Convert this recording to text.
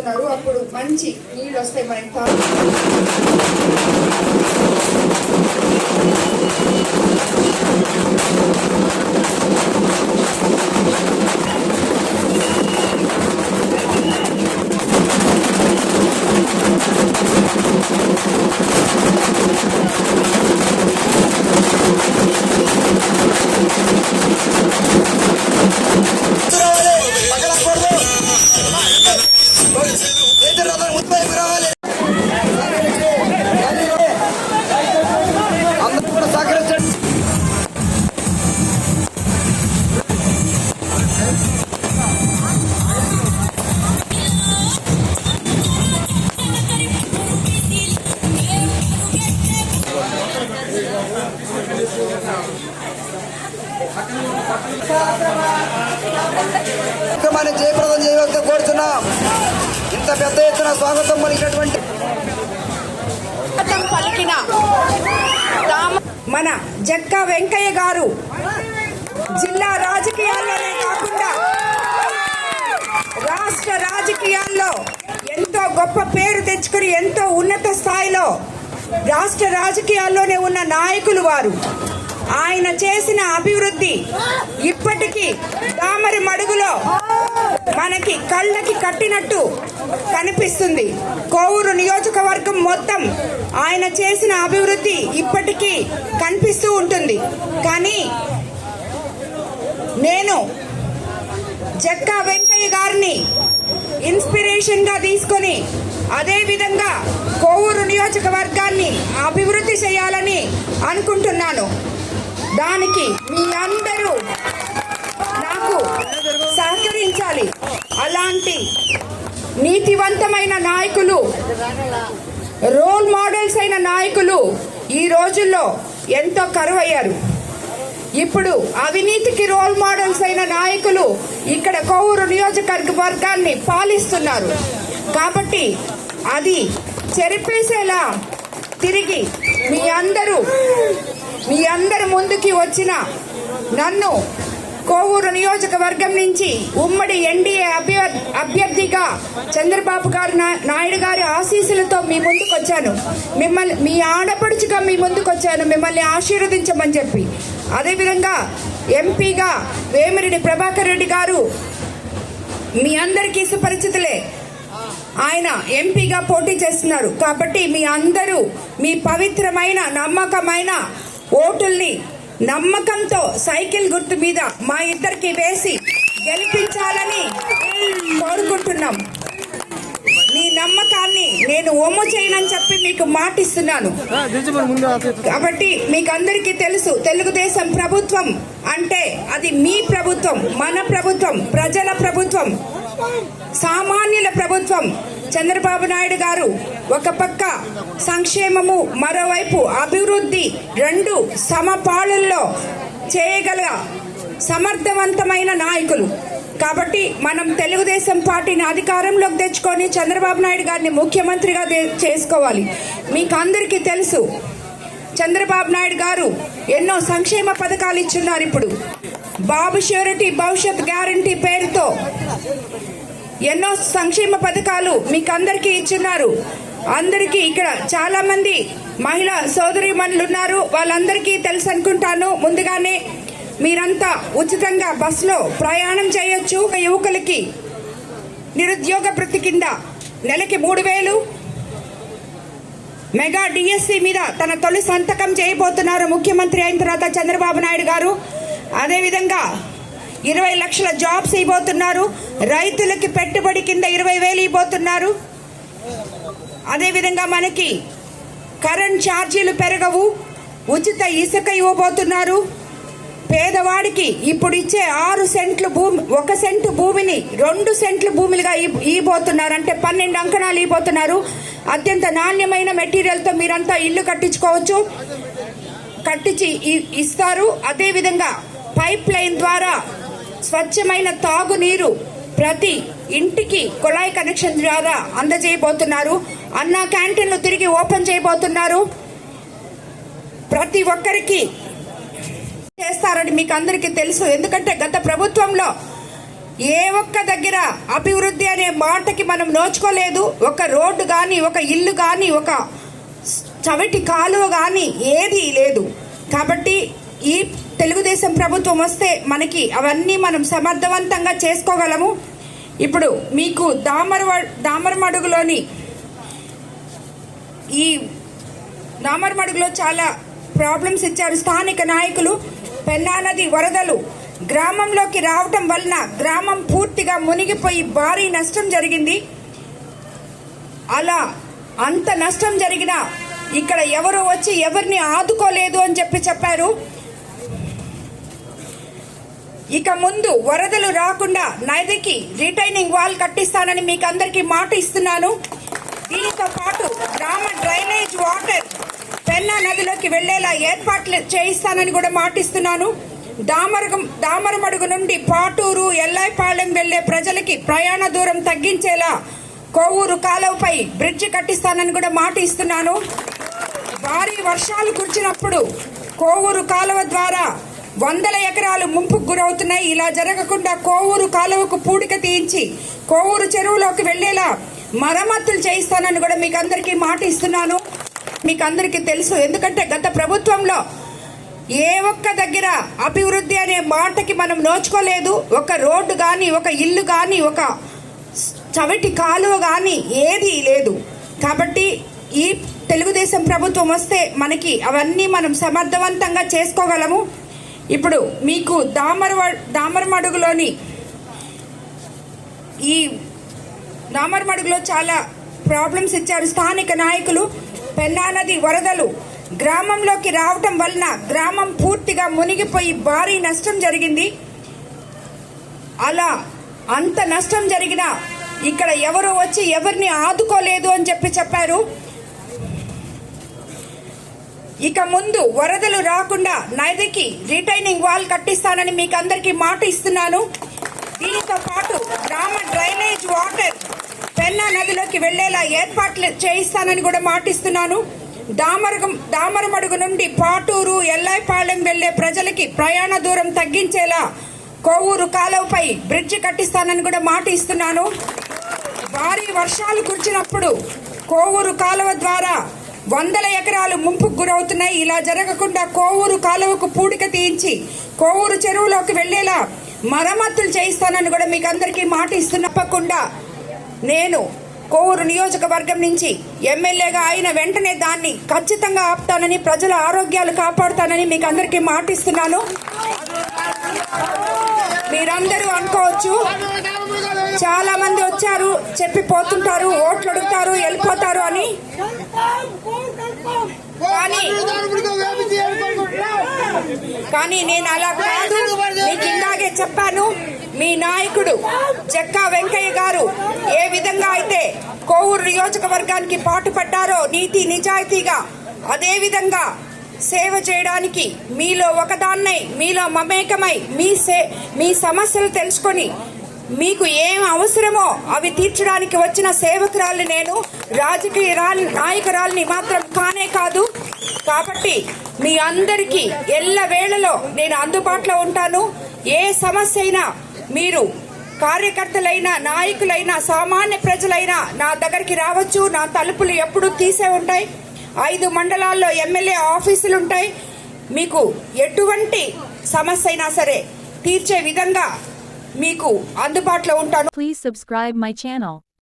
చేయబోతున్నారు అప్పుడు మంచి నీళ్ళు వస్తాయి మనకి కార్యక్రమాన్ని జయప్రదం చేయవలసి కోరుతున్నాం ఇంత పెద్ద ఎత్తున స్వాగతం పలికినటువంటి పలికిన మన జక్కా వెంకయ్య గారు జిల్లా రాజకీయాల్లోనే కాకుండా రాష్ట్ర రాజకీయాల్లో ఎంతో గొప్ప పేరు తెచ్చుకుని ఎంతో ఉన్నత స్థాయిలో రాష్ట్ర రాజకీయాల్లోనే ఉన్న నాయకులు వారు. ఆయన చేసిన అభివృద్ధి ఇప్పటికీ మనకి కళ్ళకి కట్టినట్టు కనిపిస్తుంది. కోవూరు నియోజకవర్గం మొత్తం ఆయన చేసిన అభివృద్ధి ఇప్పటికీ కనిపిస్తూ ఉంటుంది. కానీ నేను జక్కా వెంకయ్య గారిని ఇన్స్పిరేషన్గా తీసుకొని అదేవిధంగా కోవూరు నియోజకవర్గాన్ని అభివృద్ధి చేయాలని అనుకుంటున్నాను. దానికి మీ అందరూ నాకు సహకరించాలి. అలాంటి నీతివంతమైన నాయకులు రోల్ మోడల్స్ అయిన నాయకులు ఈ రోజుల్లో ఎంతో కరువయ్యారు. ఇప్పుడు అవినీతికి రోల్ మోడల్స్ అయిన నాయకులు ఇక్కడ కోవూరు నియోజకవర్గాన్ని పాలిస్తున్నారు. కాబట్టి అది చెరిపేసేలా తిరిగి మీ అందరూ మీ అందరి ముందుకి వచ్చిన నన్ను కోవూరు నియోజకవర్గం నుంచి ఉమ్మడి ఎన్డీఏ అభ్యర్థిగా చంద్రబాబు గారు నా- నాయుడు గారి ఆశీస్సులతో మీ ముందుకు వచ్చాను మిమ్మల్ని మీ ఆడపడుచుగా మీ ముందుకు వచ్చాను మిమ్మల్ని ఆశీర్వదించమని చెప్పి. అదేవిధంగా ఎంపీగా వేమిరెడ్డి ప్రభాకర్ రెడ్డి గారు మీ అందరికీ సుపరిచితులే. ఆయన ఎంపీగా పోటీ చేస్తున్నారు. కాబట్టి మీ అందరూ మీ పవిత్రమైన నమ్మకమైన ఓటుల్ని నమ్మకంతో సైకిల్ గుర్తు మీద మా ఇద్దరికి వేసి గెలిపించాలని కోరుకుంటున్నాం. మీ నమ్మకాన్ని నేను ఒమ్ము చేయనని చెప్పి మీకు మాటిస్తున్నాను. కాబట్టి మీకు అందరికీ తెలుసు తెలుగుదేశం ప్రభుత్వం అంటే అది మీ ప్రభుత్వం మన ప్రభుత్వం ప్రజల ప్రభుత్వం సామాన్యుల ప్రభుత్వం. చంద్రబాబు నాయుడు గారు ఒక పక్క సంక్షేమము మరోవైపు అభివృద్ధి రెండు సమపాళల్లో చేయగల సమర్థవంతమైన నాయకులు. కాబట్టి మనం తెలుగుదేశం పార్టీని అధికారంలోకి తెచ్చుకొని చంద్రబాబు నాయుడు గారిని ముఖ్యమంత్రిగా చేసుకోవాలి. మీకు అందరికీ తెలుసు చంద్రబాబు నాయుడు గారు ఎన్నో సంక్షేమ పథకాలు ఇచ్చున్నారు ఇప్పుడు. బాబు ష్యూరిటీ భవిష్యత్ గ్యారంటీ పేరుతో ఎన్నో సంక్షేమ పథకాలు మీకు అందరికీ ఇచ్చున్నారు. అందరికీ ఇక్కడ చాలా మంది మహిళా సోదరి ఉన్నారు. వాళ్ళందరికీ తెలుసు అనుకుంటాను. ముందుగానే మీరంతా ఉచితంగా బస్సులో ప్రయాణం చేయొచ్చు. యువకులకి నిరుద్యోగ వృత్తి కింద నెలకి మూడు వేలు. మెగా డిఎస్సి మీద తన తొలి సంతకం చేయబోతున్నారు ముఖ్యమంత్రి అయిన తర్వాత చంద్రబాబు నాయుడు గారు. అదేవిధంగా ఇరవై లక్షల జాబ్స్ ఇవ్వబోతున్నారు. రైతులకి పెట్టుబడి కింద ఇరవై వేలు ఇవ్వబోతున్నారు. అదేవిధంగా మనకి కరెంట్ ఛార్జీలు పెరగవు. ఉచిత ఇసుక ఇవ్వబోతున్నారు. పేదవాడికి ఇప్పుడు ఇచ్చే ఆరు సెంట్లు భూమి ఒక సెంటు భూమిని రెండు సెంట్లు భూమిలుగా ఇవ్వబోతున్నారు అంటే పన్నెండు అంకణాలు ఇవ్వబోతున్నారు. అత్యంత నాణ్యమైన మెటీరియల్తో మీరంతా ఇల్లు కట్టించుకోవచ్చు. కట్టించి ఇస్తారు. అదేవిధంగా పైప్ లైన్ ద్వారా స్వచ్ఛమైన తాగునీరు ప్రతి ఇంటికి కుళాయి కనెక్షన్ ద్వారా అందజేయబోతున్నారు. అన్న క్యాంటీన్లు తిరిగి ఓపెన్ చేయబోతున్నారు. ప్రతి ఒక్కరికి చేస్తారని మీకు అందరికీ తెలుసు. ఎందుకంటే గత ప్రభుత్వంలో ఏ ఒక్క దగ్గర అభివృద్ధి అనే మాటకి మనం నోచుకోలేదు. ఒక రోడ్డు కానీ ఒక ఇల్లు కానీ ఒక చవిటి కాలువ కానీ ఏది లేదు. కాబట్టి ఈ తెలుగుదేశం ప్రభుత్వం వస్తే మనకి అవన్నీ మనం సమర్థవంతంగా చేసుకోగలము. ఇప్పుడు మీకు దామర దామరమడుగులోని ఈ దామరమడుగులో చాలా ప్రాబ్లమ్స్ ఇచ్చారు స్థానిక నాయకులు. పెన్నా నది వరదలు గ్రామంలోకి రావటం వలన గ్రామం పూర్తిగా మునిగిపోయి భారీ నష్టం జరిగింది. అలా అంత నష్టం జరిగినా ఇక్కడ ఎవరు వచ్చి ఎవరిని ఆదుకోలేదు అని చెప్పి చెప్పారు. ఇక ముందు వరదలు రాకుండా నదికి రిటైనింగ్ వాల్ కట్టిస్తానని మీకు అందరికీ మాట ఇస్తున్నాను. దీనితో పాటు గ్రామ డ్రైనేజ్ వాటర్ పెన్నా నదిలోకి వెళ్ళేలా ఏర్పాట్లు చేయిస్తానని కూడా మాటిస్తున్నాను. దామరగం దామరమడుగు నుండి పాటూరు ఎల్లాయిపాలెం వెళ్ళే ప్రజలకి ప్రయాణ దూరం తగ్గించేలా కోవూరు కాలువపై బ్రిడ్జి కట్టిస్తానని కూడా మాట ఇస్తున్నాను భారీ వర్షాలు కురిచినప్పుడు కోవూరు కాలువ ద్వారా వందల ఎకరాలు ముంపుకు గురవుతున్నాయి. ఇలా జరగకుండా కోవూరు కాలువకు పూడిక తీయించి కోవూరు చెరువులోకి వెళ్ళేలా మరమ్మతులు చేయిస్తానని కూడా మీకు అందరికీ మాట ఇస్తున్నాను. మీకు అందరికీ తెలుసు. ఎందుకంటే గత ప్రభుత్వంలో ఏ ఒక్క దగ్గర అభివృద్ధి అనే మాటకి మనం నోచుకోలేదు. ఒక రోడ్డు కానీ ఒక ఇల్లు కానీ ఒక చవిటి కాలువ కానీ ఏది లేదు. కాబట్టి ఈ తెలుగుదేశం ప్రభుత్వం వస్తే మనకి అవన్నీ మనం సమర్థవంతంగా చేసుకోగలము. ఇప్పుడు మీకు దామర దామరమడుగులోని ఈ దామరమడుగులో చాలా ప్రాబ్లమ్స్ ఇచ్చారు స్థానిక నాయకులు. పెన్నా నది వరదలు గ్రామంలోకి రావటం వలన గ్రామం పూర్తిగా మునిగిపోయి భారీ నష్టం జరిగింది. అలా అంత నష్టం జరిగినా ఇక్కడ ఎవరు వచ్చి ఎవరిని ఆదుకోలేదు అని చెప్పి చెప్పారు. ఇక ముందు వరదలు రాకుండా నదికి రిటైనింగ్ వాల్ కట్టిస్తానని మీకు అందరికీ మాట ఇస్తున్నాను. దీనితో పాటు గ్రామ డ్రైనేజ్ వాటర్ పెన్నా నదిలోకి వెళ్ళేలా ఏర్పాట్లు చేయిస్తానని కూడా మాటిస్తున్నాను. దామరగం దామరమడుగు నుండి పాటూరు ఎల్లాయిపాళెం వెళ్ళే ప్రజలకి ప్రయాణ దూరం తగ్గించేలా కోవూరు కాలువపై బ్రిడ్జి కట్టిస్తానని కూడా మాట ఇస్తున్నాను భారీ వర్షాలు కురిచినప్పుడు కోవూరు కాలువ ద్వారా వందల ఎకరాలు ముంపుకు గురవుతున్నాయి. ఇలా జరగకుండా కోవూరు కాలువకు పూడిక తీయించి కోవూరు చెరువులోకి వెళ్ళేలా మరమ్మతులు చేయిస్తానని కూడా మీకు అందరికీ మాట ఇస్తున్నప్పకుండా నేను కోవూరు నియోజకవర్గం నుంచి ఎమ్మెల్యేగా అయిన వెంటనే దాన్ని ఖచ్చితంగా ఆపుతానని ప్రజల ఆరోగ్యాలు కాపాడుతానని మీకు అందరికీ మాటిస్తున్నాను మీరందరూ అనుకోవచ్చు చాలా మంది వచ్చారు చెప్పి పోతుంటారు ఓట్లు అడుగుతారు వెళ్ళిపోతారు అని. కానీ కానీ నేను అలా కాదు. మీకు ఇందాకే చెప్పాను మీ నాయకుడు చెక్కా వెంకయ్య గారు ఏ విధంగా అయితే కోవూరు నియోజకవర్గానికి పాటుపడ్డారో నీతి నిజాయితీగా అదే విధంగా సేవ చేయడానికి మీలో ఒకదాన్నై మీలో మమేకమై మీ సే మీ సమస్యలు తెలుసుకొని మీకు ఏం అవసరమో అవి తీర్చడానికి వచ్చిన సేవకురాల్ని నేను రాజకీయ నాయకురాలని నాయకురాల్ని మాత్రం కానే కాదు. కాబట్టి మీ అందరికీ ఎల్ల వేళలో నేను అందుబాటులో ఉంటాను. ఏ సమస్య అయినా మీరు కార్యకర్తలైనా నాయకులైనా సామాన్య ప్రజలైనా నా దగ్గరికి రావచ్చు. నా తలుపులు ఎప్పుడూ తీసే ఉంటాయి. ఐదు మండలాల్లో ఎమ్మెల్యే ఆఫీసులు ఉంటాయి మీకు ఎటువంటి సమస్య అయినా సరే తీర్చే విధంగా మీకు అందుబాటులో ఉంటాను. Please subscribe my channel